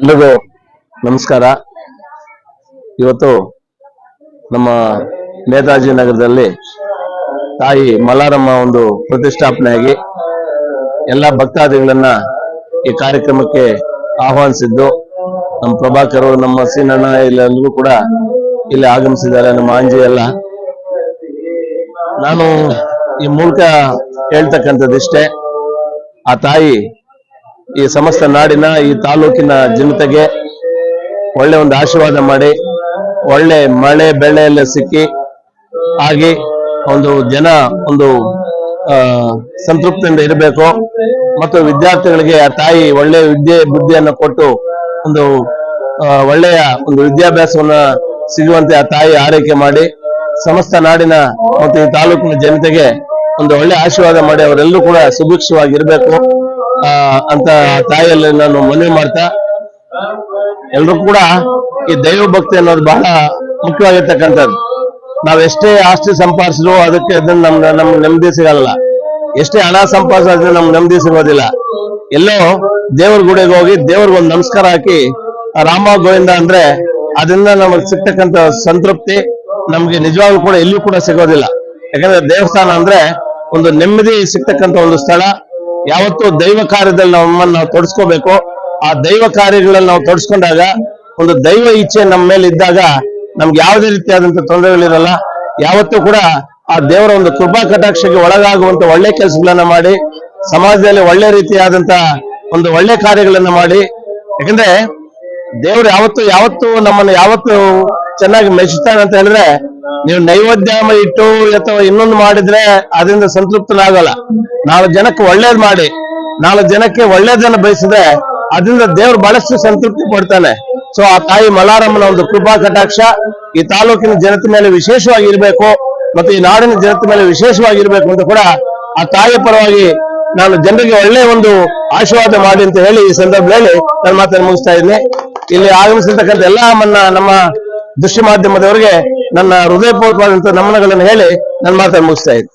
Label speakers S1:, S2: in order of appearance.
S1: ಎಲ್ರಿಗೂ ನಮಸ್ಕಾರ. ಇವತ್ತು ನಮ್ಮ ನೇತಾಜಿ ನಗರದಲ್ಲಿ ತಾಯಿ ಮಲಾರಮ್ಮ ಒಂದು ಪ್ರತಿಷ್ಠಾಪನೆಯಾಗಿ ಎಲ್ಲ ಭಕ್ತಾದಿಗಳನ್ನ ಈ ಕಾರ್ಯಕ್ರಮಕ್ಕೆ ಆಹ್ವಾನಿಸಿದ್ದು. ನಮ್ಮ ಪ್ರಭಾಕರ್ ನಮ್ಮ ಸೀನಣ್ಣ ಎಲ್ಲರಿಗೂ ಕೂಡ ಇಲ್ಲಿ ಆಗಮಿಸಿದ್ದಾರೆ, ನಮ್ಮ ಆಂಜಿ ಎಲ್ಲ. ನಾನು ಈ ಮೂಲಕ ಹೇಳ್ತಕ್ಕಂಥದ್ದಿಷ್ಟೇ, ಆ ತಾಯಿ ಈ ಸಮಸ್ತ ನಾಡಿನ, ಈ ತಾಲೂಕಿನ ಜನತೆಗೆ ಒಳ್ಳೆ ಒಂದು ಆಶೀರ್ವಾದ ಮಾಡಿ, ಒಳ್ಳೆ ಮಳೆ ಬೆಳೆ ಎಲ್ಲ ಸಿಕ್ಕಿ, ಆಗಿ ಒಂದು ಜನ ಒಂದು ಸಂತೃಪ್ತಿಯಿಂದ ಇರಬೇಕು. ಮತ್ತು ವಿದ್ಯಾರ್ಥಿಗಳಿಗೆ ಆ ತಾಯಿ ಒಳ್ಳೆ ವಿದ್ಯೆ, ಬುದ್ಧಿಯನ್ನು ಕೊಟ್ಟು ಒಂದು ಒಳ್ಳೆಯ ಒಂದು ವಿದ್ಯಾಭ್ಯಾಸವನ್ನ ಸಿಗುವಂತೆ ಆ ತಾಯಿ ಆರೈಕೆ ಮಾಡಿ, ಸಮಸ್ತ ನಾಡಿನ ಮತ್ತು ಈ ತಾಲೂಕಿನ ಜನತೆಗೆ ಒಂದು ಒಳ್ಳೆ ಆಶೀರ್ವಾದ ಮಾಡಿ, ಅವರೆಲ್ಲರೂ ಕೂಡ ಸುಭಿಕ್ಷವಾಗಿರ್ಬೇಕು. ಅಂತ ತಾಯಿಯಲ್ಲಿ ನಾನು ಮನವಿ ಮಾಡ್ತಾ ಎಲ್ರು ಕೂಡ ಈ ದೈವ ಭಕ್ತಿ ಅನ್ನೋದು ಬಹಳ ಮುಖ್ಯವಾಗಿರ್ತಕ್ಕಂಥದ್ದು. ನಾವ್ ಎಷ್ಟೇ ಆಸ್ತಿ ಸಂಪಾದಿಸಿದ್ರು ಅದಕ್ಕೆ ಅದನ್ನ ನಮ್ಗೆ ನಮ್ಗೆ ನೆಮ್ಮದಿ ಸಿಗಲ್ಲ. ಎಷ್ಟೇ ಹಣ ಸಂಪಾದಿಸಿದ್ರೆ ನಮ್ಗೆ ನೆಮ್ಮದಿ ಸಿಗೋದಿಲ್ಲ. ಎಲ್ಲೋ ದೇವ್ರ ಗುಡಿಗೆ ಹೋಗಿ ದೇವ್ರಿಗೆ ಒಂದು ನಮಸ್ಕಾರ ಹಾಕಿ, ರಾಮ ಗೋವಿಂದ ಅಂದ್ರೆ ಅದರಿಂದ ನಮಗೆ ಸಿಗ್ತಕ್ಕಂಥ ಸಂತೃಪ್ತಿ ನಮ್ಗೆ ನಿಜವಾಗ್ಲೂ ಕೂಡ ಎಲ್ಲಿಯೂ ಕೂಡ ಸಿಗೋದಿಲ್ಲ. ಯಾಕಂದ್ರೆ ದೇವಸ್ಥಾನ ಅಂದ್ರೆ ಒಂದು ನೆಮ್ಮದಿ ಸಿಗ್ತಕ್ಕಂಥ ಒಂದು ಸ್ಥಳ. ಯಾವತ್ತೂ ದೈವ ಕಾರ್ಯದಲ್ಲಿ ನಮ್ಮನ್ನ ನಾವು ತೊಡಸ್ಕೋಬೇಕು. ಆ ದೈವ ಕಾರ್ಯಗಳಲ್ಲಿ ನಾವು ತೊಡಸ್ಕೊಂಡಾಗ ಒಂದು ದೈವ ಇಚ್ಛೆ ನಮ್ಮ ಮೇಲೆ ಇದ್ದಾಗ ನಮ್ಗೆ ಯಾವುದೇ ರೀತಿಯಾದಂತ ತೊಂದರೆಗಳಿರಲ್ಲ. ಯಾವತ್ತೂ ಕೂಡ ಆ ದೇವರ ಒಂದು ಕೃಪಾ ಕಟಾಕ್ಷಕ್ಕೆ ಒಳಗಾಗುವಂತ ಒಳ್ಳೆ ಕೆಲಸಗಳನ್ನ ಮಾಡಿ, ಸಮಾಜದಲ್ಲಿ ಒಳ್ಳೆ ರೀತಿಯಾದಂತ ಒಂದು ಒಳ್ಳೆ ಕಾರ್ಯಗಳನ್ನ ಮಾಡಿ. ಯಾಕಂದ್ರೆ ದೇವ್ರು ಯಾವತ್ತು ಯಾವತ್ತು ನಮ್ಮನ್ನು ಯಾವತ್ತು ಚೆನ್ನಾಗಿ ಮೆಚ್ಚುತ್ತಾನೆ ಅಂತ ಹೇಳಿದ್ರೆ ನೀವು ನೈವೇದ್ಯ ಇಟ್ಟು ಅಥವಾ ಇನ್ನೊಂದು ಮಾಡಿದ್ರೆ ಅದರಿಂದ ಸಂತೃಪ್ತನಾಗಲ್ಲ. ನಾಲ್ಕು ಜನಕ್ಕೆ ಒಳ್ಳೇದ್ ಮಾಡಿ. ನಾಲ್ಕು ಜನಕ್ಕೆ ಒಳ್ಳೇದನ್ನ ಬಯಸಿದ್ರೆ ಅದರಿಂದ ದೇವ್ರು ಬಹಳಷ್ಟು ಸಂತೃಪ್ತಿ ಪಡ್ತಾನೆ. ಸೊ ಆ ತಾಯಿ ಮಲಾರಮ್ಮನ ಒಂದು ಕೃಪಾ ಕಟಾಕ್ಷ ಈ ತಾಲೂಕಿನ ಜನತೆ ಮೇಲೆ ವಿಶೇಷವಾಗಿ ಇರಬೇಕು ಮತ್ತು ಈ ನಾಡಿನ ಜನತೆ ಮೇಲೆ ವಿಶೇಷವಾಗಿ ಇರಬೇಕು ಅಂತ ಕೂಡ ಆ ತಾಯಿಯ ಪರವಾಗಿ ನಾನು ಜನರಿಗೆ ಒಳ್ಳೆ ಒಂದು ಆಶೀರ್ವಾದ ಮಾಡಿ ಅಂತ ಹೇಳಿ ಈ ಸಂದರ್ಭದಲ್ಲಿ ನನ್ನ ಮಾತನ್ನು ಮುಗಿಸ್ತಾ ಇದ್ದೀನಿ. ಇಲ್ಲಿ ಆಗಮಿಸಿರ್ತಕ್ಕಂಥ ಎಲ್ಲ ಮನ್ನ ನಮ್ಮ ದೃಶ್ಯ ಮಾಧ್ಯಮದವರಿಗೆ ನನ್ನ ಹೃದಯಪೂರ್ವಕವಾದಂತಹ ನಮನಗಳನ್ನು ಹೇಳಿ ನನ್ನ ಮಾತನ್ನು ಮುಗಿಸ್ತಾ ಇದ್ದೀನಿ.